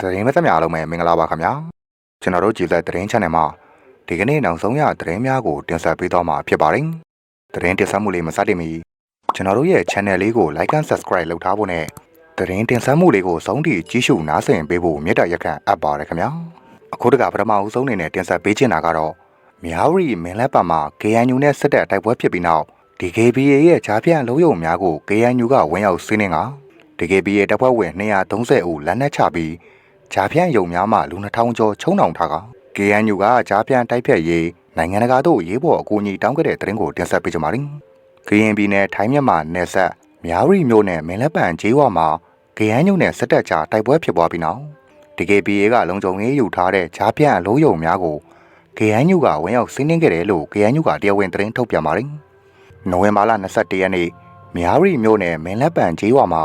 သတင်းမသက်များအားလုံးပဲမင်္ဂလာပါခင်ဗျာကျွန်တော်တို့ကြည်သက်သတင်း channel မှာဒီကနေ့နောက်ဆုံးရသတင်းများကိုတင်ဆက်ပေးသွားမှာဖြစ်ပါတယ်သတင်းတင်ဆက်မှုလေးမစတင်မီကျွန်တော်တို့ရဲ့ channel လေးကို like and subscribe လုပ်ထားဖို့နဲ့သတင်းတင်ဆက်မှုလေးကိုဆုံးထိကြည့်ရှုနားဆင်ပေးဖို့မေတ္တာရက်ခံအပ်ပါတယ်ခင်ဗျာအခုတကပထမဦးဆုံးအနေနဲ့တင်ဆက်ပေးချင်တာကတော့မြောက်ရီမင်းလက်ပါမှာ KNU နဲ့စစ်တပ်တိုက်ပွဲဖြစ်ပြီးနောက် DKBA ရဲ့ဂျားပြန့်လုံးယုံများကို KNU ကဝင်ရောက်စီးနှင်းက DKBA တပ်ဖွဲ့ဝင်230ဦးလက်နက်ချပြီး ဂျားပြန့်ယုံများမှလူ2000ကျော်ချုံနှောင်ထားက KNU ကဂျားပြန့်တိုက်ဖြတ်ရေးနိုင်ငံတကာတို့ရေးပေါ်အကူအညီတောင်းခဲ့တဲ့သတင်းကိုတင်ဆက်ပေးကြပါမယ်။ KNB နဲ့ထိုင်းမြန်မာနယ်စပ်မြောက်ရီမြို့နယ်မင်းလက်ပံကျေးရွာမှာ KNU နဲ့စစ်တပ်ကြားတိုက်ပွဲဖြစ်ပွားပြီးနောက် DKBA ကလုံခြုံရေးယူထားတဲ့ဂျားပြန့်အလုံးယုံများကို KNU ကဝင်ရောက်စီးနှင်းခဲ့တယ်လို့ KNU ကတရားဝင်သတင်းထုတ်ပြန်ပါတယ်။နိုဝင်ဘာလ22ရက်နေ့မြောက်ရီမြို့နယ်မင်းလက်ပံကျေးရွာမှာ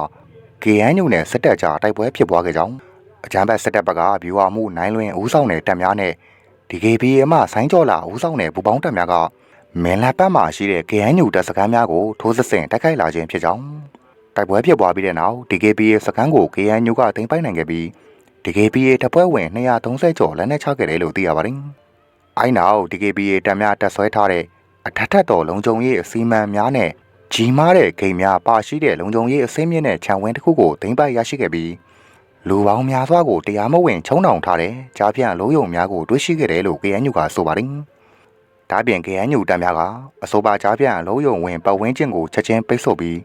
KNU နဲ့စစ်တပ်ကြားတိုက်ပွဲဖြစ်ပွားခဲ့ကြောင်း အကြမ်းဖက်စစ်တပ်ဘက်ကဗျူဟာမှုနိုင်လွင်ဦးဆောင်တဲ့တပ်များနဲ့ DKBA မှဆိုင်းကြော်လာဦးဆောင်တဲ့ပူပေါင်းတပ်များကမင်းလက်ပတ်မှာရှိတဲ့ KNU တပ်စခန်းများကိုထိုးစစ်ဆင်တိုက်ခိုက်လာခြင်းဖြစ်ကြောင်းတိုက်ပွဲဖြစ်ပွားပြီးတဲ့နောက် DKBA စခန်းကို KNU ကသိမ်းပိုက်နိုင်ခဲ့ပြီး DKBA တပ်ဖွဲ့ဝင်230ကျော်လက်နက်ချခဲ့တယ်လို့သိရပါတယ်။အိုင်းနောက် DKBA တပ်များတပ်ဆွဲထားတဲ့အထက်ထက်တော်လုံခြုံရေးအစီအမံများနဲ့ကြီးမားတဲ့ဂိမ်းများပါရှိတဲ့လုံခြုံရေးအစိမ့်မြင့်တဲ့ခြံဝင်းတစ်ခုကိုသိမ်းပိုက်ရရှိခဲ့ပြီး လူပေါင်းများစွာကိုတရားမဝင်ချုံနှောင်ထားတဲ့ကြားပြန့်လုံးယုံများကိုတွေ့ရှိခဲ့တယ်လို့ KNU ကဆိုပါတယ်။ဒါပြင် KNU တပ်များကအဆိုပါကြားပြန့်လုံးယုံဝင်ပတ်ဝန်းကျင်ကိုချက်ချင်းပိတ်ဆို့ပြီး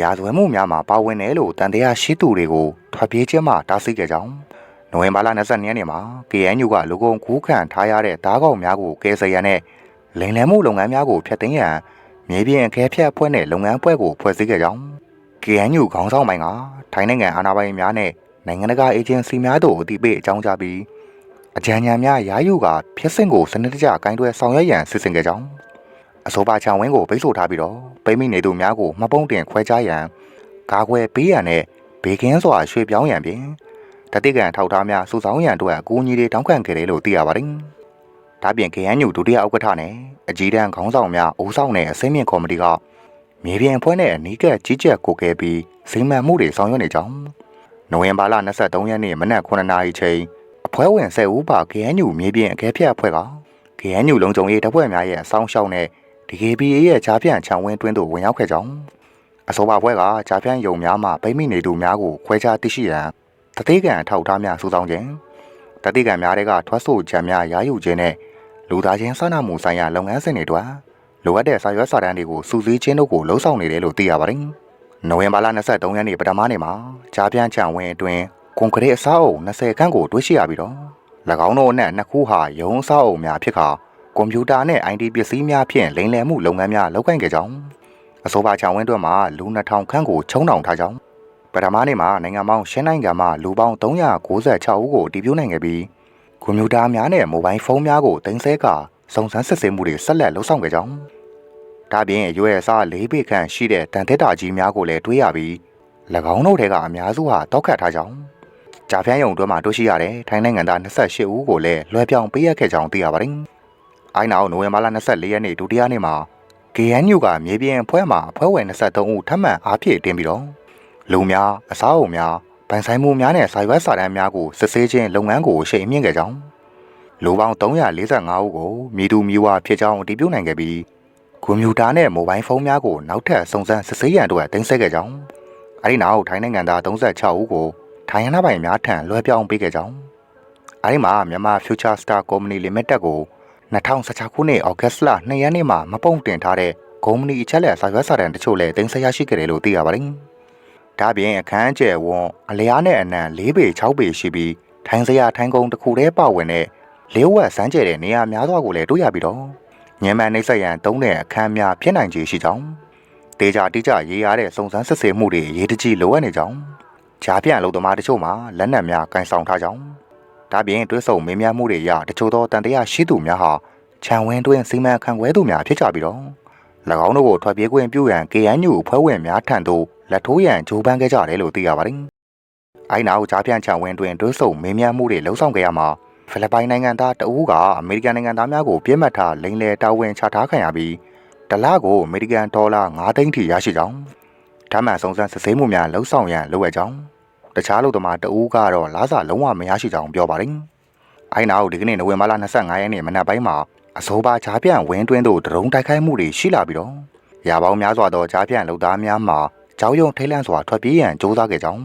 ရာဇဝဲမှုများမှာပါဝင်တယ်လို့တန်တရားရှိသူတွေကိုထွက်ပြေးခြင်းမှတားဆီးခဲ့ကြောင်းနိုဝင်ဘာလ22ရက်နေ့မှာ KNU ကလူကုန်ကူးခံထားရတဲ့ဓားကောင်များကိုကယ်ဆယ်ရန်နဲ့လိန်လည်မှုလုပ်ငန်းများကိုဖျက်သိမ်းရန်မြေပြင်အခဲဖြတ်အဖွဲ့နဲ့လုပ်ငန်းအဖွဲ့ကိုဖွဲ့စည်းခဲ့ကြောင်း KNU ခေါင်းဆောင်ပိုင်းကထိုင်းနိုင်ငံအာဏာပိုင်များနဲ့ နိုင်ငံတကာအေဂျင်စီများတို့အသိပေးအကြောင်းကြားပြီးအကြံဉာဏ်များရာယူကဖြစ်စဉ်ကိုစနစ်တကျဂိုင်းတွဲဆောင်ရွက်ရန်စီစဉ်ခဲ့ကြောင်းအဆိုပါချောင်ဝင်းကိုပိတ်ဆို့ထားပြီးတော့ပိမိနေသူများကိုမှပုံတင်ခွဲခြားရန်ကာကွယ်ပေးရန်နဲ့ဘေကင်းစွာရွှေ့ပြောင်းရန်ပြင်တတိကန်ထောက်ထားများစုဆောင်းရန်တို့အကူအညီတွေတောင်းခံခဲ့တယ်လို့သိရပါတယ်။ဒါပြင် KNU ဒုတိယဥက္ကဋ္ဌနဲ့အကြီးတန်းခေါင်းဆောင်များအုပ်ဆောင်တဲ့အစိမ့်မြင့်ကော်မတီကမြေပြင်အဖွဲ့နဲ့အနီးကပ်ကြီးကြပ်ကိုကဲပြီးစိမ့်မှန်မှုတွေဆောင်ရွက်နေကြောင်း နိုဝင်ဘာလ23ရက်နေ့မနက်9:00နာရီချိန်အဖွဲ့ဝင်10ဦးပါ KNU မြေပြင်အကဲဖြတ်အဖွဲ့က KNU လုံခြုံရေးတပ်ဖွဲ့များရဲ့အဆောင်ရှောက်နဲ့ DKBA ရဲ့ကြားပြန့်ခြံဝင်းတွင်းသို့ဝင်ရောက်ခဲ့ကြောင်းအဆိုပါဘွဲကကြားပြန့်ယုံများမှပိမိနေသူများကိုခွဲခြားသိရှိရန်တတိကံထောက်ထားများစုဆောင်ခြင်းတတိကံများတွေကထွက်ဆိုချက်များရာယူခြင်းနဲ့လူသားချင်းစာနာမှုဆိုင်ရာလုပ်ငန်းစဉ်တွေအတွက်လိုအပ်တဲ့စာရွက်စာတမ်းတွေကိုစုစည်းခြင်းတို့ကိုလှုံ့ဆော်နေတယ်လို့သိရပါတယ်။ နိုဝင်ဘာလ23ရက်နေ့ပထမနေ့မှာကြားပြန့်ချံဝင်းအတွင်းကွန်ကရစ်အဆောက်အုံ20ခန်းကိုတွေ့ရှိရပြီးတော့၎င်းတို့အနက်နှစ်ခုဟာရုံးအဆောက်အုံများဖြစ်ခါကွန်ပျူတာနဲ့ IT ပစ္စည်းများဖြင့်လိမ်လည်မှုလုပ်ငန်းများလုပ်ကိုင်ခဲ့ကြောင်းအဆိုပါချံဝင်းတွင်မှာလူ2000ခန့်ကိုချုံနှောင်ထားကြောင်းပထမနေ့မှာနိုင်ငံပေါင်းရှင်းနိုင်ငံမှာလူပေါင်း396ဦးကိုတည်ပြုနိုင်ခဲ့ပြီးကွန်ပျူတာများနဲ့မိုဘိုင်းဖုန်းများကိုတင်ဆက်ကာစုံစမ်းစစ်ဆေးမှုတွေဆက်လက်လုပ်ဆောင်ခဲ့ကြောင်း ဒါပြင်ရွယ်အစား၄ပေခန့်ရှိတဲ့တန်သက်တာကြီးများကိုလည်းတွေးရပြီး၎င်းတို့ထဲကအများစုဟာတောက်ခတ်ထားကြောင်းဂျာဖျန်းယုံတွဲမှာတွေ့ရှိရတဲ့ထိုင်းနိုင်ငံသား28ဦးကိုလည်းလွှဲပြောင်းပေးရခဲ့ကြောင်းသိရပါတယ်။အိုင်းနောက်နိုဝင်ဘာလ24ရက်နေ့ဒုတိယနေ့မှာ KNU ကမြေပြင်အဖွဲ့မှအဖွဲ့ဝင်23ဦးထပ်မံအားဖြည့်တင်ပြီးတော့လူများအစားအုံများဗန်ဆိုင်မှုများနဲ့စာရွက်စာတမ်းများကိုစစ်ဆေးခြင်းလုပ်ငန်းကိုရှေ့မြင့်ခဲ့ကြောင်းလူပေါင်း345ဦးကိုမြေသူမြေဝါဖြစ်ကြောင်းအတည်ပြုနိုင်ခဲ့ပြီး ကွန်ပျူတာနဲ့မိုဘိုင်းဖုန်းများကိုနောက်ထပ်စုံစမ်းစစ်ဆေးရန်တို့ကတင်ဆက်ခဲ့ကြောင်းအဲဒီနောက်ထိုင်းနိုင်ငံသား36ဦးကိုထိုင်းရနပိုင်များထံလွှဲပြောင်းပေးခဲ့ကြောင်းအဲဒီမှာမြန်မာ Future Star Company Limited ကို2016ခုနှစ်ဩဂတ်စ်လ2ရက်နေ့မှာမပုံတင်ထားတဲ့ကုမ္ပဏီအချက်လက်စာရွက်စာတမ်းတချို့လည်းတင်ဆက်ရရှိခဲ့တယ်လို့သိရပါတယ်။ဒါပြင်အခန်းကျယ်ဝန်းအလျားနဲ့အနံ၄ပေ6ပေရှိပြီးထိုင်းစရာထိုင်းကုန်းတစ်ခုတည်းပါဝင်တဲ့လေးဝက်စမ်းကျဲတဲ့နေရာများစွာကိုလည်းတွေ့ရပြီးတော့ ညံမှန်နှိမ့်ဆက်ရန်တုံးတဲ့အခန်းများဖြစ်နိုင်ခြေရှိကြောင်းဒေကြတိကျရေးရတဲ့စုံစမ်းစစ်ဆေးမှုတွေရေးတကြီးလိုအပ်နေကြောင်းဂျားပြန်လုံသမားတချို့မှာလက်နက်များကင်ဆောင်ထားကြောင်းဒါပြင်တွဲဆုံမင်းများမှုတွေရတချို့သောတန်တရားရှိသူများဟာခြံဝင်းတွင်စီမံခန့်ခွဲသူများဖြစ်ကြပြီးတော့၎င်းတို့ကိုထွက်ပြေးခွင့်ပြုရန် KNU ဖွဲ့ဝင်များထံသို့လက်ထိုးရန်ကြိုးပမ်းခဲ့ကြတယ်လို့သိရပါတယ်။အိုင်နာကိုကြားပြန်ခြံဝင်းတွင်တွဲဆုံမင်းများမှုတွေလှုံ့ဆော်ခဲ့ရမှာ ဖိလစ်ပိုင်နိုင်ငံသားတဦးကအမေရိကန်နိုင်ငံသားများကိုပြစ်မှတ်ထားလိမ်လည်တာဝန်ချထားခံရပြီးတလကိုအမေရိကန်ဒေါ်လာ9သိန်းထိရရှိကြောင်းဓာတ်မှန်စုံစမ်းစစ်ဆေးမှုများလှုံ့ဆော်ရန်လိုအပ်ကြောင်းတခြားလူသမားတဦးကတော့လားစာလုံးဝမရရှိကြောင်းပြောပါတယ်။အဲ့နောက်ဒီကနေ့နိုဝင်ဘာလ25ရက်နေ့မနက်ပိုင်းမှာအစိုးပါချားပြန်ဝင်းတွင်းသို့ဒရုန်းတိုက်ခိုက်မှုတွေရှိလာပြီးတော့ရာပေါင်းများစွာသောချားပြန်လူသားများမှာကြောက်ရွံ့ထိတ်လန့်စွာထွက်ပြေးရန်ကြိုးစားခဲ့ကြောင်း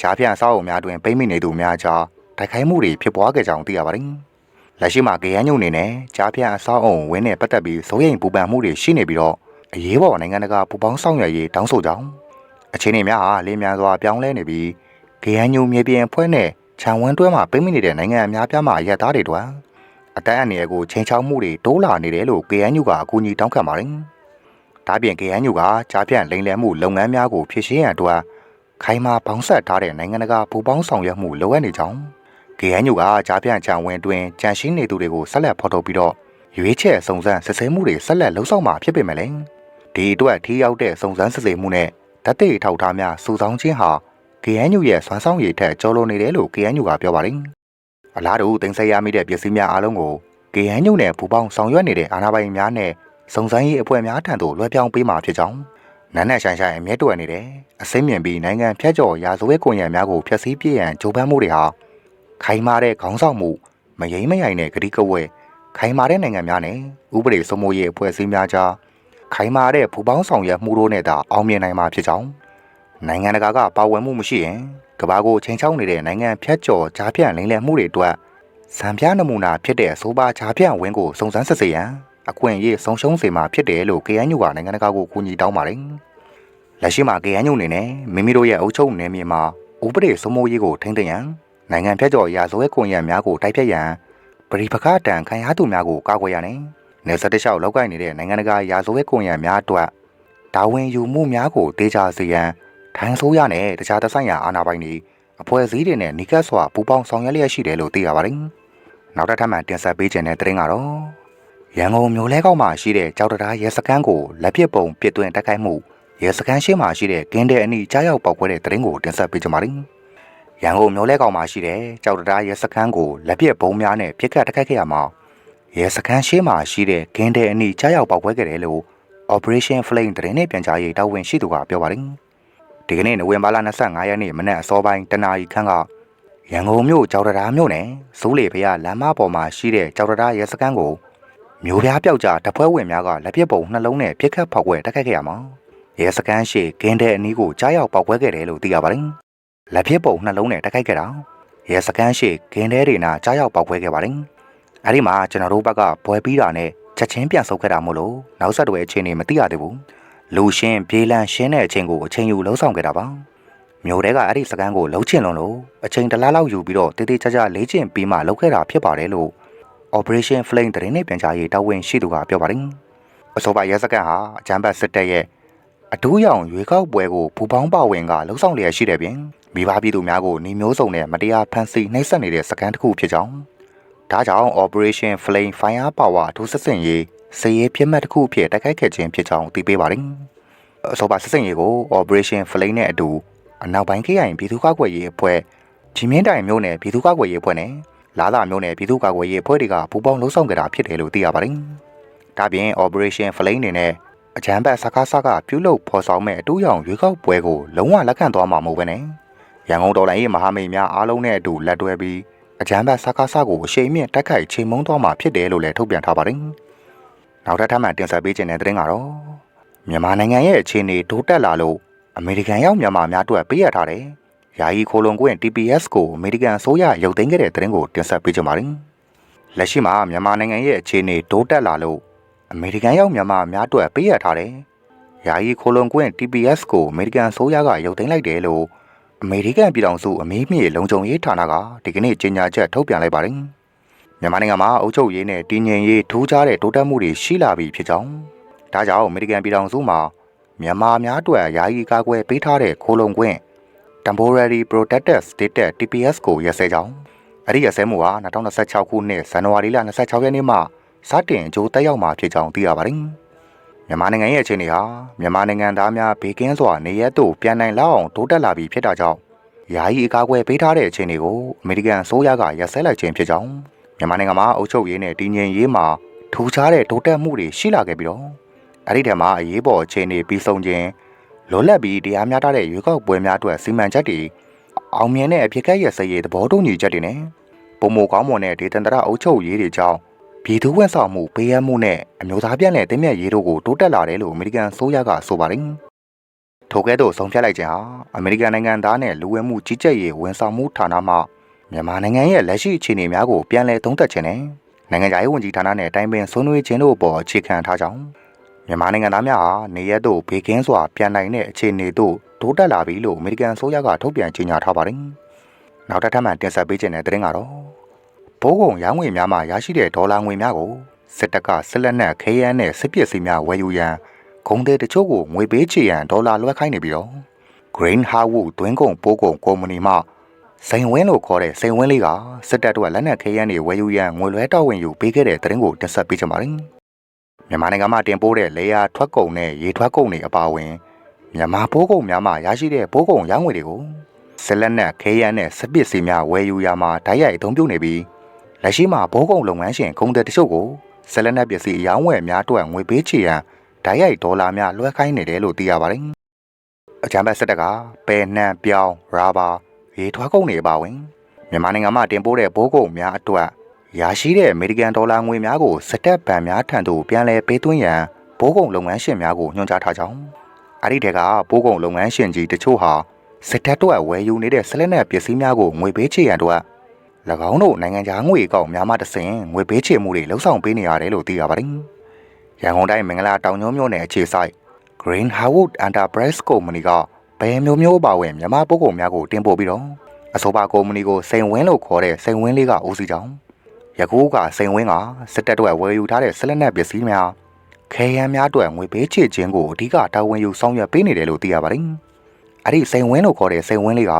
ချားပြန်စောက်အုံများတွင်ပိတ်မိနေသူများကြား တိုက်ခိုက်မှုတွေဖြစ်ပွားခဲ့ကြောင်းသိရပါတယ်။လက်ရှိမှာကေရန်ညုံအနေနဲ့ချားပြန်အစောက်အုံဝင်းနဲ့ပတ်သက်ပြီးစိုးရိမ်ပူပန်မှုတွေရှိနေပြီးတော့အရေးပေါ်နိုင်ငံတကာပူပေါင်းဆောင်ရွက်ရေးတောင်းဆိုကြောင်းအခြေအနေများဟာလင်းမြန်စွာပြောင်းလဲနေပြီးကေရန်ညုံမြေပြင်ဖွဲ့နဲ့ခြံဝန်းတွဲမှာပိတ်မိနေတဲ့နိုင်ငံအများပြားမှာရက်သားတွေတွင်အတန်းအနေအကိုချိန်ချောက်မှုတွေတိုးလာနေတယ်လို့ KNU ကအကူအညီတောင်းခံပါတယ်။ဒါပြင် KNU ကကြားပြန့်လိမ်လည်မှုလုပ်ငန်းများကိုဖြည့်ရှင်းရန်အတွက်ခိုင်မာပေါင်းဆက်ထားတဲ့နိုင်ငံတကာပူးပေါင်းဆောင်ရွက်မှုလိုအပ်နေကြောင်း KNU ကကြားပြန့်ချံဝင်တွင်ကြန့်ရှင်းနေသူတွေကိုဆက်လက်ဖော်ထုတ်ပြီးတော့ရွေးချယ်စုံစမ်းစစ်ဆေးမှုတွေဆက်လက်လှုပ်ဆောင်မှာဖြစ်ပေမဲ့လည်းဒီအတွက်ထိရောက်တဲ့စုံစမ်းစစ်ဆေးမှုနဲ့တသက်ထောက်ထားများစုဆောင်းခြင်းဟာ KNU ရဲ့စွမ်းဆောင်ရည်ထက်ကျော်လွန်နေတယ်လို့ KNU ကပြောပါတယ်။အလားတူတင်ဆက်ရမိတဲ့ပစ္စည်းများအားလုံးကို KNU နဲ့ပူးပေါင်းဆောင်ရွက်နေတဲ့အာဏာပိုင်များနဲ့စုံစမ်းရေးအဖွဲ့များထံသို့လွှဲပြောင်းပေးမှာဖြစ်ကြောင်းနန်းနဲ့ဆိုင်ဆိုင်အမြဲတမ်းနေတယ်။အစိမ့်မြင်ပြီးနိုင်ငံဖြတ်ကျော်ရာဇဝဲကွန်ရက်များကိုဖျက်ဆီးပြရန်ကြိုးပမ်းမှုတွေဟာ ခိုင်မာတဲ့ခေါင်းဆောင်မှုမယိမ့်မယိုင်တဲ့ဂတိကဝဲခိုင်မာတဲ့နိုင်ငံများနဲ့ဥပဒေစိုးမိုးရေးအဖွဲ့အစည်းများကြားခိုင်မာတဲ့ပူးပေါင်းဆောင်ရွက်မှုတို့နဲ့သာအောင်မြင်နိုင်မှာဖြစ်ကြောင်းနိုင်ငံတကာကပါဝင်မှုမရှိရင်ကဘာကိုချိန်ချောက်နေတဲ့နိုင်ငံဖြတ်ကျော်ကြားပြန့်လိမ့်လည်မှုတွေအတွက်ဇံပြနမူနာဖြစ်တဲ့အဆိုပါကြားပြန့်ဝင်းကိုစုံစမ်းစစ်ဆေးရန်အခွင့်အရေးဆုံးရှုံးစေမှာဖြစ်တယ်လို့ KNU ကနိုင်ငံတကာကိုကူညီတောင်းပါတယ်။လက်ရှိမှာ KNU အနေနဲ့မိမိတို့ရဲ့အုပ်ချုပ်နယ်မြေမှာဥပဒေစိုးမိုးရေးကိုထိန်းသိမ်းရန် နိုင်ငံဖြတ်ကျော်ရာဇဝဲကွန်ရက်များကိုတိုက်ဖြတ်ရန်ပရိပခတန်ခံရသူများကိုကာကွယ်ရန်နဲ့နေဆက်တလျှောက်လောက်ကိုက်နေတဲ့နိုင်ငံတကာရာဇဝဲကွန်ရက်များအတွက်ဒါဝင်ယူမှုများကိုတေချာစေရန်ထိုင်းဆိုးရနဲ့တခြားသက်ဆိုင်ရာအာဏာပိုင်တွေအဖွဲ့အစည်းတွေနဲ့နီကတ်စွာပူးပေါင်းဆောင်ရွက်လျက်ရှိတယ်လို့သိရပါတယ်။နောက်တစ်ထပ်မှတင်ဆက်ပေးခြင်းတဲ့သတင်းကတော့ရန်ကုန်မြို့လဲကောက်မှာရှိတဲ့ကြောက်တရားရဲစခန်းကိုလက်ပစ်ပုံပစ်သွင်းတိုက်ခိုက်မှုရဲစခန်းရှိမှာရှိတဲ့ကင်းတဲ့အနီးကြားရောက်ပောက်ကွဲတဲ့သတင်းကိုတင်ဆက်ပေးကြပါမယ်။ ရန်ကုန်မြို့လဲကောက်မှာရှိတဲ့ကြောက်တရားရဲစခန်းကိုလက်ပစ်ပုံများနဲ့ပစ်ခတ်တိုက်ခိုက်ခဲ့ရမှာရဲစခန်းရှိမှာရှိတဲ့ကင်းတဲ့အနီးကြားရောက်ပောက်ကွဲခဲ့တယ်လို့ Operation Flame သတင်းနဲ့ပြန်ကြားရေးတာဝန်ရှိသူကပြောပါတယ်။ဒီကနေ့နိုဝင်ဘာလ25ရက်နေ့မနက်အစောပိုင်းတနာရီခန့်ကရန်ကုန်မြို့ကြောက်တရားမြို့နယ်စိုးလေဖရလမ်းမပေါ်မှာရှိတဲ့ကြောက်တရားရဲစခန်းကိုမျိုးပြားပြောက်ကြားတပွဲဝင်များကလက်ပစ်ပုံနှလုံးနဲ့ပြစ်ခတ်ဖောက်ခွဲတိုက်ခိုက်ခဲ့ရမှာရဲစခန်းရှိကင်းတဲ့အနီးကိုကြားရောက်ပောက်ခွဲခဲ့တယ်လို့သိရပါတယ်။ လက်ပစ်ပုံနှလုံးနဲ့တိုက်ခိုက်ခဲ့တာရဲစခန်းရှိကင်းတဲ့တွေနာကြားရောက်ပောက်ခွဲခဲ့ပါတယ်။အဲဒီမှာကျွန်တော်တို့ဘက်ကဘွယ်ပြီးတာနဲ့ချက်ချင်းပြန်ဆုတ်ခဲ့တာမို့လို့နောက်ဆက်တွဲအခြေအနေမသိရသေးဘူး။လူရှင်းပြေးလန်းရှင်းတဲ့အချိန်ကိုအချိန်ယူလှုံ့ဆော်ခဲ့တာပါမျိုးတဲကအဲ့ဒီစကန်းကိုလှုပ်ချင်လွန်လို့အချိန်တလားလောက်ယူပြီးတော့တေးသေးချာချာလေ့ကျင့်ပြီးမှလုပ်ခဲ့တာဖြစ်ပါတယ်လို့ Operation Flame တရင်နဲ့ပြန်ကြားရေးတာဝန်ရှိသူကပြောပါတယ်အဆိုပါရဲစကန်းဟာအကြမ်းဖက်စစ်တပ်ရဲ့ အတူးရောင်ရွေကောက်ပွဲကိုဘူပေါင်းပါဝင်ကလှုပ်ဆောင်လျက်ရှိတယ်ပြင်မိဘပြည်သူများကိုနှီးမျိုးစုံနဲ့မတရားဖန်ဆီးနှိပ်စက်နေတဲ့စကန်တစ်ခုဖြစ်ကြောင်းဒါကြောင့် Operation Flame Fire Power ဒုစစ်စင်ရေးစည်ရေးပြစ်မှတ်တစ်ခုအဖြစ်တိုက်ခိုက်ခဲ့ခြင်းဖြစ်ကြောင်းသိပေးပါတယ်။အဆိုပါစစ်စင်ရေးကို Operation Flame နဲ့အတူအနောက်ပိုင်း KIA ပြည်သူ့ကာကွယ်ရေးအဖွဲ့ဂျီမင်းတိုင်မြို့နယ်ပြည်သူ့ကာကွယ်ရေးအဖွဲ့နဲ့လာသာမြို့နယ်ပြည်သူ့ကာကွယ်ရေးအဖွဲ့တွေကပူးပေါင်းလှုပ်ဆောင်ကြတာဖြစ်တယ်လို့သိရပါတယ်။ဒါပြင် Operation Flame အနေနဲ့ အကြမ်းဖက်စကားစကားပြုလုပ်ဖော်ဆောင်မဲ့အတူရောင်ရွေးကောက်ပွဲကိုလုံးဝလက်ခံသွားမှာမဟုတ်ဘဲနဲ့ရန်ကုန်တော်လိုင်းရေးမဟာမိတ်များအားလုံးနဲ့အတူလက်တွဲပြီးအကြမ်းဖက်စကားစကိုအရှိန်မြင့်တိုက်ခိုက်ချိန်မုံသွားမှာဖြစ်တယ်လို့လည်းထုတ်ပြန်ထားပါတယ်။နောက်ထပ်ထပ်မှတင်ဆက်ပေးခြင်းတဲ့သတင်းကတော့မြန်မာနိုင်ငံရဲ့အခြေအနေတိုးတက်လာလို့အမေရိကန်ရောက်မြန်မာများအတွက်ပေးရထားတယ်။ယာယီခိုလုံကွင်း TPS ကိုအမေရိကန်အစိုးရရုပ်သိမ်းခဲ့တဲ့သတင်းကိုတင်ဆက်ပေးကြပါမယ်။လက်ရှိမှာမြန်မာနိုင်ငံရဲ့အခြေအနေတိုးတက်လာလို့ အမေရိကန်ရောက်မြန်မာများအတွက်ပေးရထားတယ်။ယာယီခိုလုံကွင်း TPS ကိုအမေရိကန်အစိုးရကရုပ်သိမ်းလိုက်တယ်လို့အမေရိကန်ပြည်ထောင်စုအမေးမြေလုံခြုံရေးဌာနကဒီကနေ့ကြေညာချက်ထုတ်ပြန်လိုက်ပါတယ်။မြန်မာနိုင်ငံမှာအုပ်ချုပ်ရေးနဲ့တည်ငြိမ်ရေးထူးခြားတဲ့တိုးတက်မှုတွေရှိလာပြီဖြစ်ကြောင်းဒါကြောင့်အမေရိကန်ပြည်ထောင်စုမှာမြန်မာများအတွက်ယာယီကာကွယ်ပေးထားတဲ့ခိုးလုံခွင့် Temporary Protected Status TPS ကိုရစဲကြောင်း အဲ့ဒီရစဲမှုဟာ2026ခုနှစ်ဇန်နဝါရီလ26ရက်နေ့မှ စတင်အကျိုးတက်ရောက်မှာဖြစ်ကြောင်းသိရပါတယ်မြန်မာနိုင်ငံရဲ့အခြေအနေဟာမြန်မာနိုင်ငံသားများဘေးကင်းစွာနေရသို့ပြန်နိုင်လောက်အောင်တိုးတက်လာပြီဖြစ်တာကြောင့်ယာယီအကာအကွယ်ပေးထားတဲ့အခြေအနေကိုအမေရိကန်အစိုးရကရစဲလိုက်ခြင်းဖြစ်ကြောင်းမြန်မာနိုင်ငံမှာအုပ်ချုပ်ရေးနဲ့တည်ငြိမ်ရေးမှာထူးခြားတဲ့တိုးတက်မှုတွေရှိလာခဲ့ပြီးတော့အဲ့ဒီထဲမှာအရေးပေါ်အခြေအနေပြီးဆုံးခြင်းလွတ်လပ်ပြီးတရားမျှတတဲ့ရွေးကောက်ပွဲများအတွက်စီမံချက်တွေအောင်မြင်တဲ့အဖြစ်ကဲ့ရဲ့စရေးသဘောတူညီချက်တွေနဲ့ပုံမကောင်းမွန်တဲ့ဒေသန္တရအုပ်ချုပ်ရေးတွေကြောင့် ပြည်သူ့ဝန်ဆောင်မှုပေးရမှုနဲ့အမျိုးသားပြန်လည်တည်မြဲရေးတို့ကိုတိုးတက်လာတယ်လို့အမေရိကန်ဆိုရကဆိုပါတယ်။ထိုကဲ့သို့ဆုံးဖြတ်လိုက်ခြင်းဟာအမေရိကန်နိုင်ငံသားနဲ့လူဝဲမှုကြီးကြပ်ရေးဝန်ဆောင်မှုဌာနမှမြန်မာနိုင်ငံရဲ့လက်ရှိအခြေအနေများကိုပြန်လည်သုံးသပ်ခြင်းနဲ့နိုင်ငံခြားရေးဝန်ကြီးဌာနနဲ့တိုင်ပင်ဆွေးနွေးခြင်းတို့အပေါ်အခြေခံထားကြောင်းမြန်မာနိုင်ငံသားများဟာနေရက်သို့ဘေကင်းစွာပြန်နိုင်တဲ့အခြေအနေသို့တိုးတက်လာပြီလို့အမေရိကန်ဆိုရကထုတ်ပြန်ကြေညာထားပါတယ်။နောက်တစ်ထပ်မှတင်ဆက်ပေးခြင်းတဲ့သတင်းကတော့ ဘိုးကုံရောင်းငွေများမှရရှိတဲ့ဒေါ်လာငွေများကိုစစ်တပ်ကဆက်လက်နဲ့ခဲယမ်းနဲ့စစ်ပစ္စည်းများဝယ်ယူရန်ဂုံတဲ့တချို့ကိုငွေပေးချေရန်ဒေါ်လာလွှဲခိုင်းနေပြီးတော့ Green Harwood တွင်းကုန်ပိုးကုန်ကုမ္ပဏီမှစိန်ဝင်းလို့ခေါ်တဲ့စိန်ဝင်းလေးကစစ်တပ်တို့ကလက်နက်ခဲယမ်းတွေဝယ်ယူရန်ငွေလွှဲတောက်ဝင်ယူပေးခဲ့တဲ့သတင်းကိုတင်ဆက်ပေးကြပါမယ်။မြန်မာနိုင်ငံမှာတင်ပို့တဲ့လေယာထွက်ကုန်နဲ့ရေထွက်ကုန်တွေအပါအဝင်မြန်မာပိုးကုန်များမှရရှိတဲ့ပိုးကုန်ရောင်းငွေတွေကိုဆက်လက်နဲ့ခဲယမ်းနဲ့စစ်ပစ္စည်းများဝယ်ယူရမှာဓာတ်ရိုက်အသုံးပြုနေပြီး လက်ရှိမှာပိုးကုန်လုပ်ငန်းရှင်ကုန်တဲ့တချို့ကိုဆက်လက်နဲ့ပစ္စည်းအရောင်းဝယ်များအတွက်ငွေပေးချေရန်ဓာတ်ရိုက်ဒေါ်လာများလွှဲခိုင်းနေတယ်လို့သိရပါတယ်။အကြမ်းဖက်စစ်တပ်ကပယ်နှံပြောင်းရာဘာရေထွားကုန်တွေအပါအဝင်မြန်မာနိုင်ငံမှာတင်ပို့တဲ့ဘိုးကုန်များအတွက်ရရှိတဲ့အမေရိကန်ဒေါ်လာငွေများကိုစတက်ဗန်များထံသို့ပြန်လည်ပေးသွင်းရန်ဘိုးကုန်လုပ်ငန်းရှင်များကိုညွှန်ကြားထားကြောင်းအဲ့ဒီတဲကဘိုးကုန်လုပ်ငန်းရှင်ကြီးတချို့ဟာစစ်တပ်တို့ဝယ်ယူနေတဲ့ဆက်လက်နက်ပစ္စည်းများကိုငွေပေးချေရန်အတွက်၎ င်းတို့နိုင်ငံခြားငွေအကောင့်များမှတဆင်ငွေပေးချေမှုတွေလှုပ်ဆောင်ပေးနေရတယ်လို့သိရပါတယ်။ရန်ကုန်တိုင်းမင်္ဂလာတောင်ညွှန်းမြို့နယ်အခြေစိုက် Green Harwood Enterprise Company ကဘယ်မျိုးမျိုးပါဝင်မြန်မာပုဂ္ဂိုလ်များကိုတင်ပို့ပြီးတော့အဆိုပါကုမ္ပဏီကိုစိန်ဝင်းလို့ခေါ်တဲ့စိန်ဝင်းလေးကဦးစီးကြောင်းယခုကစိန်ဝင်းကစစ်တပ်တို့ဝယ်ယူထားတဲ့ဆက်လက်နက်ပစ္စည်းများခဲယမ်းများအတွက်ငွေပေးချေခြင်းကိုအဓိကတာဝန်ယူဆောင်ရွက်ပေးနေတယ်လို့သိရပါတယ်။အဲ့ဒီစိန်ဝင်းလို့ခေါ်တဲ့စိန်ဝင်းလေးက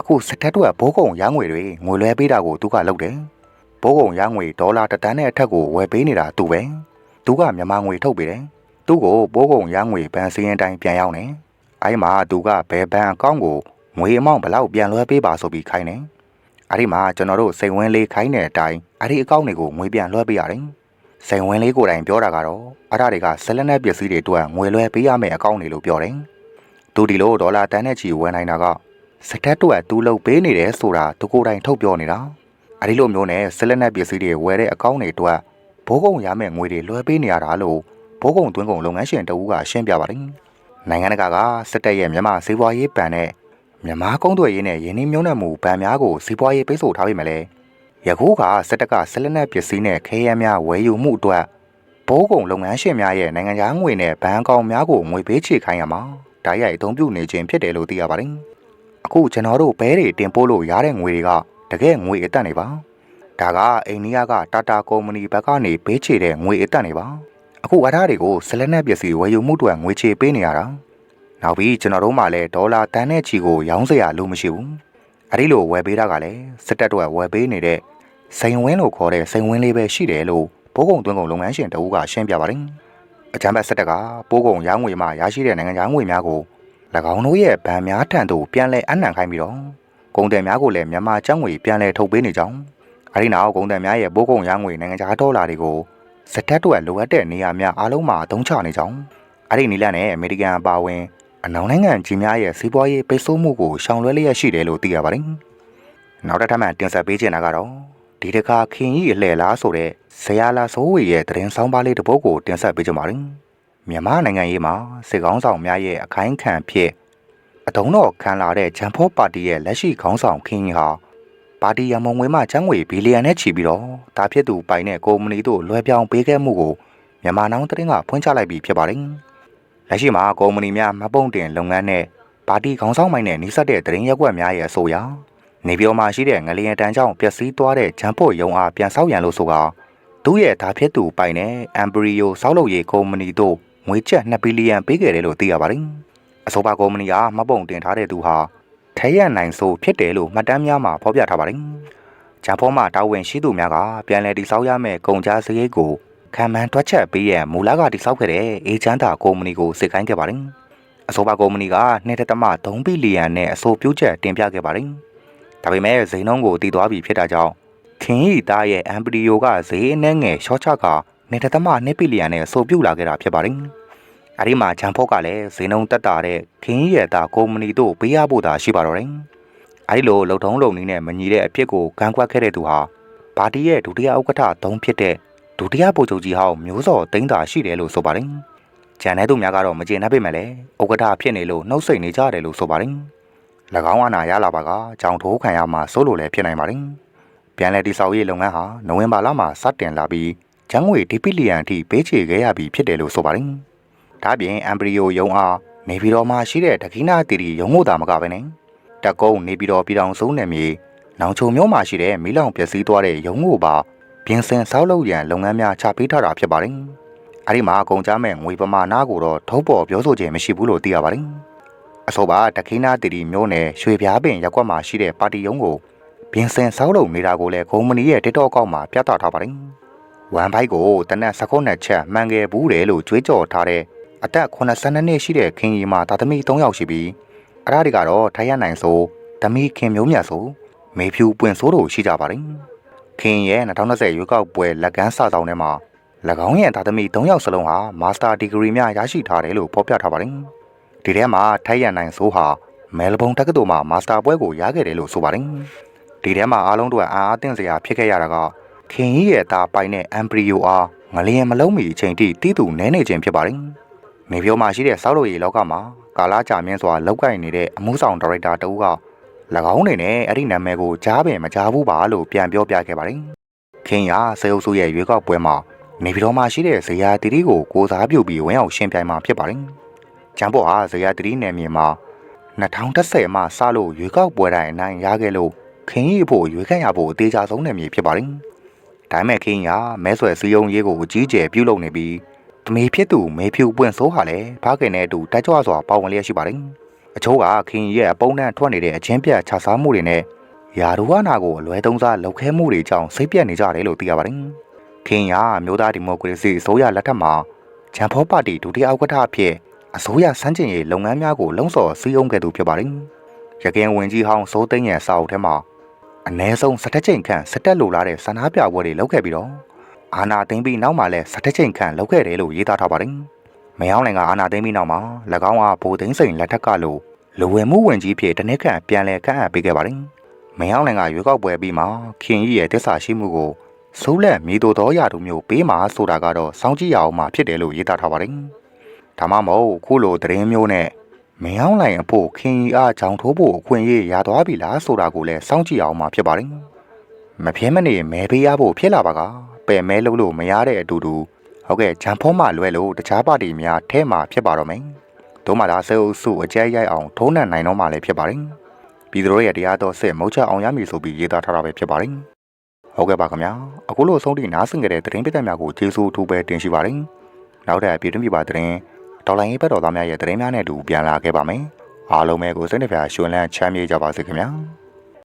အခုစစ်တပ်တို့ဘိုးကုံရငွေတွေငွေလွှဲပေးတာကိုသူကလုပ်တယ်။ဘိုးကုံရငွေဒေါ်လာတတန်းနဲ့အထက်ကိုဝယ်ပေးနေတာသူပဲ။သူကမြန်မာငွေထုတ်ပေးတယ်။သူ့ကိုဘိုးကုံရငွေဘဏ်စည်းရင်တိုင်းပြန်ရောက်နေ။အဲ့မှာသူကဘယ်ဘဏ်အကောင့်ကိုငွေအမောင့်ဘလောက်ပြန်လွှဲပေးပါဆိုပြီးခိုင်းတယ်။အဲ့ဒီမှာကျွန်တော်တို့စိန်ဝင်းလေးခိုင်းတဲ့အတိုင်းအဲ့ဒီအကောင့်တွေကိုငွေပြန်လွှဲပေးရတယ်။စိန်ဝင်းလေးကိုယ်တိုင်ပြောတာကတော့အဲ့ဒါတွေကဆက်လက်နဲ့ပစ္စည်းတွေအတွက်ငွေလွှဲပေးရမယ့်အကောင့်တွေလို့ပြောတယ်။သူဒီလိုဒေါ်လာတန်းနဲ့ချီဝယ်နိုင်တာက စတက်တော့သူ့လုပ်ပေးနေတယ်ဆိုတာသူကိုယ်တိုင်ထုတ်ပြောနေတာ။အဲ့ဒီလိုမျိုးနဲ့ဆက်လက်နဲ့ပစ္စည်းတွေဝယ်တဲ့အကောင့်တွေအတွက်ဘိုးကုံရမယ့်ငွေတွေလွှဲပေးနေရတာလို့ဘိုးကုံသွင်းကုံလုပ်ငန်းရှင်တဦးကရှင်းပြပါတယ်။နိုင်ငံတကာကစစ်တပ်ရဲ့မြန်မာစေပွားရေးပန်နဲ့မြန်မာကုန်းသွယ်ရေးနဲ့ယင်းနှမြုံနယ်မှုဗန်များကိုစီးပွားရေးပိတ်ဆို့ထားပြီမလဲယခုကစစ်တပ်ကဆက်လက်နက်ပစ္စည်းနဲ့ခဲယမ်းများဝယ်ယူမှုအတွက်ဘိုးကုံလုပ်ငန်းရှင်များရဲ့နိုင်ငံခြားငွေနဲ့ဘဏ်အကောင့်များကိုငွေပေးချေခိုင်းရမှာဓာတ်ရိုက်အသုံးပြုနေခြင်းဖြစ်တယ်လို့သိရပါတယ် အခုကျွန်တော်တို့ဘဲတွေတင်ပို့လို့ရတဲ့ငွေတွေကတကယ်ငွေအတက်နေပါဒါကအိန္ဒိယကတာတာကုမ္ပဏီဘက်ကနေပေးချေတဲ့ငွေအတက်နေပါအခုအထားတွေကိုဆက်လက်နက်ပစ္စည်းဝယ်ယူမှုတွေငွေချေပေးနေရတာနောက်ပြီးကျွန်တော်တို့မှလည်းဒေါ်လာတန်းနဲ့ချီကိုရောင်းစရာလိုမရှိဘူးအဲ့ဒီလိုဝယ်ပေးတာကလည်းစစ်တပ်တို့ကဝယ်ပေးနေတဲ့စိန်ဝင်းလို့ခေါ်တဲ့စိန်ဝင်းလေးပဲရှိတယ်လို့ဘိုးကုံသွင်းကုံလုပ်ငန်းရှင်တဦးကရှင်းပြပါတယ်အကြမ်းဖက်စစ်တပ်ကပိုးကုံရောင်းငွေမှရရှိတဲ့နိုင်ငံခြားငွေများကို၎ င်းတို့ရဲ့ဗန်များထံသို့ပြန်လည်အနှံခိုင်းပြီးတော့ကုန်တယ်များကိုလည်းမြန်မာကျပ်ငွေပြန်လည်ထုတ်ပေးနေကြောင်းအဲဒီနောက်ကုန်တယ်များရဲ့ဘိုးကုံရောင်းငွေနိုင်ငံခြားဒေါ်လာတွေကိုစစ်တပ်တို့ကလိုအပ်တဲ့နေရာများအားလုံးမှာအသုံးချနေကြောင်းအဲ့ဒီနီလန်နဲ့အမေရိကန်အပါအဝင်အနောက်နိုင်ငံကြီးများရဲ့စီးပွားရေးပိတ်ဆို့မှုကိုရှောင်လွှဲလျက်ရှိတယ်လို့သိရပါတယ်။နောက်တစ်ထပ်မှတင်ဆက်ပေးချင်တာကတော့ဒီတခါခင်ကြီးအလှည့်လားဆိုတဲ့ဇရာလာစိုးဝေရဲ့သတင်းဆောင်ပါလေးတစ်ပုဒ်ကိုတင်ဆက်ပေးကြပါမယ်။ မြန်မာနိုင်ငံရေးမှာစစ်ကောင်းဆောင်များရဲ့အခိုင်ခံဖြစ်အတုံးတော်ခံလာတဲ့ဂျမ်ဖောပါတီရဲ့လက်ရှိခေါင်းဆောင်ခင်ကြီးဟာပါတီရမုံငွေမှချမ်းငွေဘီလီယံနဲ့ချီပြီးတော့တာဖြစ်သူပိုင်တဲ့ကုမ္ပဏီတို့လွှဲပြောင်းပေးခဲ့မှုကိုမြန်မာနောင်သတင်းကဖွင့်ချလိုက်ပြီးဖြစ်ပါတယ်။လက်ရှိမှာကုမ္ပဏီများမပုံတင်လုပ်ငန်းနဲ့ပါတီခေါင်းဆောင်မိုင်းနဲ့နှိစက်တဲ့တရင်ရက်ွက်များရဲ့အဆိုအရနေပြောမှာရှိတဲ့ငလျင်တန်းကြောင့်ပျက်စီးသွားတဲ့ဂျမ်ဖို့ရုံအားပြန်ဆောက်ရန်လို့ဆိုကသူ့ရဲ့ဓာဖြစ်သူပိုင်တဲ့အမ်ဘရီယိုစောက်လုပ်ရေးကုမ္ပဏီတို့ ငွေကျပ်2ဘီလီယံပေးခဲ့တယ်လို့သိရပါတယ်။အဆိုပါကုမ္ပဏီကမပုံတင်ထားတဲ့သူဟာထဲရနိုင်ဆိုဖြစ်တယ်လို့မှတ်တမ်းများမှာဖော်ပြထားပါတယ်။ဂျမ်ဖို့မှာတာဝန်ရှိသူများကပြန်လည်တည်ဆောက်ရမယ့်ကုန်ကြစရိတ်ကိုခံမှန်းတွက်ချက်ပေးရမူလကတိစောက်ခဲ့တဲ့အေချမ်းတာကုမ္ပဏီကိုစစ်ကိုင်းခဲ့ပါတယ်။အဆိုပါကုမ္ပဏီက2.3ဘီလီယံနဲ့အဆိုပြုချက်တင်ပြခဲ့ပါတယ်။ဒါပေမဲ့ဇိန်နှုန်းကိုတည်သွားပြီဖြစ်တာကြောင့်ခင်ဤသားရဲ့အမ်ပရီယိုကဈေးအနှဲငယ်ရှော့ချက 2.2ဘီလီယံနဲ့အဆိုပြုလာခဲ့တာဖြစ်ပါတယ်။အဲဒီမှာဂျန်ဖော့ကလည်းဈေးနှုန်းတက်တာတဲ့ခင်ဤရဲ့သားကုမ္ပဏီတို့ပေးရဖို့သာရှိပါတော့တယ်။အဲဒီလိုလုံထုံးလုံနည်းနဲ့မညီတဲ့အဖြစ်ကိုကန့်ကွက်ခဲ့တဲ့သူဟာပါတီရဲ့ဒုတိယဥက္ကဋ္ဌသုံးဖြစ်တဲ့ဒုတိယဗိုလ်ချုပ်ကြီးဟောင်းမျိုးစောသိန်းသာရှိတယ်လို့ဆိုပါတယ်။ဂျန်တဲ့သူများကတော့မကျေနပ်ပေမဲ့လည်းဥက္ကဋ္ဌဖြစ်နေလို့နှုတ်ဆက်နေကြတယ်လို့ဆိုပါတယ်။၎င်းအနာရလာပါကကြောင်ထိုးခံရမှာစိုးလို့လည်းဖြစ်နိုင်ပါတယ်။ပြန်လည်တည်ဆောက်ရေးလုပ်ငန်းဟာနိုဝင်ဘာလမှာစတင်လာပြီး ဂျန်ငွေဒီပီလီယံအထိပေးချေခဲ့ရပြီးဖြစ်တယ်လို့ဆိုပါတယ်။ဒါ့အပြင်အမ်ဘရီယိုယုံအားနေပြည်တော်မှာရှိတဲ့ဒခိနာတီတီရုံမို့တာမကပဲနဲ့တက်ကုန်းနေပြည်တော်ပြည်တော်စုနယ်မြေနောင်ချုံမြို့မှာရှိတဲ့မီးလောင်ပျက်စီးသွားတဲ့ရုံမို့ပါပြင်ဆင်ဆောက်လုပ်ရန်လုပ်ငန်းများချပေးထားတာဖြစ်ပါတယ်။အဲဒီမှာအကုန်ကြမဲ့ငွေပမာဏကိုတော့ထုတ်ပေါ်ပြောဆိုခြင်းမရှိဘူးလို့သိရပါတယ်။အဆိုပါဒခိနာတီတီမြို့နယ်ရွှေပြားပင်ရပ်ကွက်မှာရှိတဲ့ပါတီရုံးကိုပြင်ဆင်ဆောက်လုပ်နေတာကိုလည်းကုမ္ပဏီရဲ့ TikTok အကောင့်မှာပြသထားပါတယ်။ ဝမ်ဘိုက်ကိုတနက်16ချက်မှန်ခဲ့ဘူးတယ်လို့ကြွေးကြော်ထားတဲ့အသက်82နှစ်ရှိတဲ့ခင်ကြီးမှာတာသမီ3ယောက်ရှိပြီးအရာတွေကတော့ထိုင်ရနိုင်ဆိုသမီးခင်မျိုးမြတ်ဆိုမေဖြူပွင့်ဆိုးတို့ရှိကြပါတယ်။ခင်ရဲ့2020ရွေးကောက်ပွဲလက်ကမ်းစာဆောင်ထဲမှာ၎င်းရဲ့တာသမီ3ယောက်စလုံးဟာမာစတာဒီဂရီများရရှိထားတယ်လို့ဖော်ပြထားပါတယ်။ဒီထဲမှာထိုင်ရနိုင်ဆိုဟာမဲလ်ဘုန်တက္ကသိုလ်မှာမာစတာပွဲကိုရခဲ့တယ်လို့ဆိုပါတယ်။ဒီထဲမှာအားလုံးတို့အံအားသင့်စရာဖြစ်ခဲ့ရတာက ခင်ကြီးရဲ့သားပိုင်တဲ့ Embryo အားငလျင်မလုံးမီအချိန်ထိတီးသူနဲနေခြင်းဖြစ်ပါတယ်။မေပြောမှာရှိတဲ့စောက်လို့ရေလောကမှာကာလာကြာမြင့်စွာလောက်ကိုင်နေတဲ့အမှုဆောင်ဒါရိုက်တာတဦးက၎င်းအနေနဲ့အဲ့ဒီနာမည်ကိုကြားပင်မကြားဘူးပါလို့ပြန်ပြောပြခဲ့ပါတယ်။ခင်ရစေအုပ်စုရဲ့ရွေးကောက်ပွဲမှာနေပြည်တော်မှာရှိတဲ့ဇေယျတီတီကိုကိုစားပြုပြီးဝင်ရောက်ရှင်းပြိုင်မှာဖြစ်ပါတယ်။ဂျမ်ဘော့ဟာဇေယျတီတီနယ်မြေမှာ2010မှာစလို့ရွေးကောက်ပွဲတိုင်းအနိုင်ရခဲ့လို့ခင်ကြီးဖို့ရွေးခန့်ရဖို့အသေးချဆုံးနယ်မြေဖြစ်ပါတယ်။ ဒါပေမဲ့ခင်ရမဲဆွယ်စည်းရုံးရေးကိုအကြီးကျယ်ပြုလုပ်နေပြီးတမေဖြစ်သူမေဖြူပွင့်ဆိုးဟာလည်းဖခင်နဲ့အတူတက်ကြွစွာပါဝင်လျက်ရှိပါတယ်။အချို့ကခင်ရဲ့အပုံနှံထွက်နေတဲ့အချင်းပြတ်ခြားစားမှုတွေနဲ့ယာရူဝနာကိုအလွဲသုံးစားလုပ်ခဲမှုတွေကြောင့်စိတ်ပြတ်နေကြတယ်လို့သိရပါတယ်။ခင်ရမျိုးသားဒီမိုကရေစီအစိုးရလက်ထက်မှာဂျမ်ဖောပါတီဒုတိယဥက္ကဋ္ဌအဖြစ်အစိုးရစန်းကျင်ရေးလုပ်ငန်းများကိုလုံဆော်စည်းရုံးခဲ့သူဖြစ်ပါတယ်။ရကင်ဝင်ကြီးဟောင်းစိုးသိန်းရဲ့စာအုပ်ထဲမှာ အ ਨੇ ဆုံးစတက်ချိန်ခန့်စတက်လိုလာတဲ့ဆန္ဒပြပွဲတွေလုပ်ခဲ့ပြီးတော့အာနာသိမ့်ပြီးနောက်မှလည်းစတက်ချိန်ခန့်လုပ်ခဲ့တယ်လို့ရေးသားထားပါတယ်။မယောင်းလင်ကအာနာသိမ့်ပြီးနောက်မှာ၎င်းကဘိုးသိန်းစိန်လက်ထက်ကလို့လူဝင်မှုဝင်ကြီးဖြစ်တနစ်ခန့်ပြန်လဲခန့်အပ်ပေးခဲ့ပါတယ်။မယောင်းလင်ကရွေးကောက်ပွဲပြီးမှခင်ကြီးရဲ့တစ္ဆာရှိမှုကိုစိုးလက်မိတို့တော်ရသူမျိုးပေးမှာဆိုတာကတော့စောင့်ကြည့်ရအောင်မှဖြစ်တယ်လို့ရေးသားထားပါတယ်။ဒါမှမဟုတ်ခုလိုသတင်းမျိုးနဲ့ မင်းအောင်လိုင်အဖို့ခင်ကြီးအားကြောင်ထိုးဖို့အခွင့်အရေးရသွားပြီလားဆိုတာကိုလည်းစောင့်ကြည့်အောင်မှဖြစ်ပါတယ်။မပြဲမနေမဲပေးရဖို့ဖြစ်လာပါကပယ်မဲလို့လို့မရတဲ့အတူတူဟုတ်ကဲ့ဂျမ်ဖောမှလွဲလို့တခြားပါတီများထဲမှာဖြစ်ပါတော့မယ်။တို့မှသာစေအုပ်စုအကြဲရိုက်အောင်ထုံးနှံနိုင်တော့မှလည်းဖြစ်ပါတယ်။ပြည်သူတို့ရဲ့တရားတော်စစ်မုတ်ချအောင်ရမည်ဆိုပြီးရေးသားထားတာပဲဖြစ်ပါတယ်။ဟုတ်ကဲ့ပါခင်ဗျာ။အခုလိုဆုံးထိနားဆင်ကြတဲ့သတင်းပိသက်များကိုကျေးဇူးအထူးပဲတင်ရှိပါတယ်။နောက်ထပ်ပြည်တွင်းပြည်ပသတင်း ဒေါ်လာရေးဘက်တော်သားများရဲ့သတင်းများနဲ့အတူပြန်လာခဲ့ပါမယ်။အားလုံးပဲကိုစိတ်နှပြရှင်လန်းချမ်းမြေ့ကြပါစေခင်ဗျာ။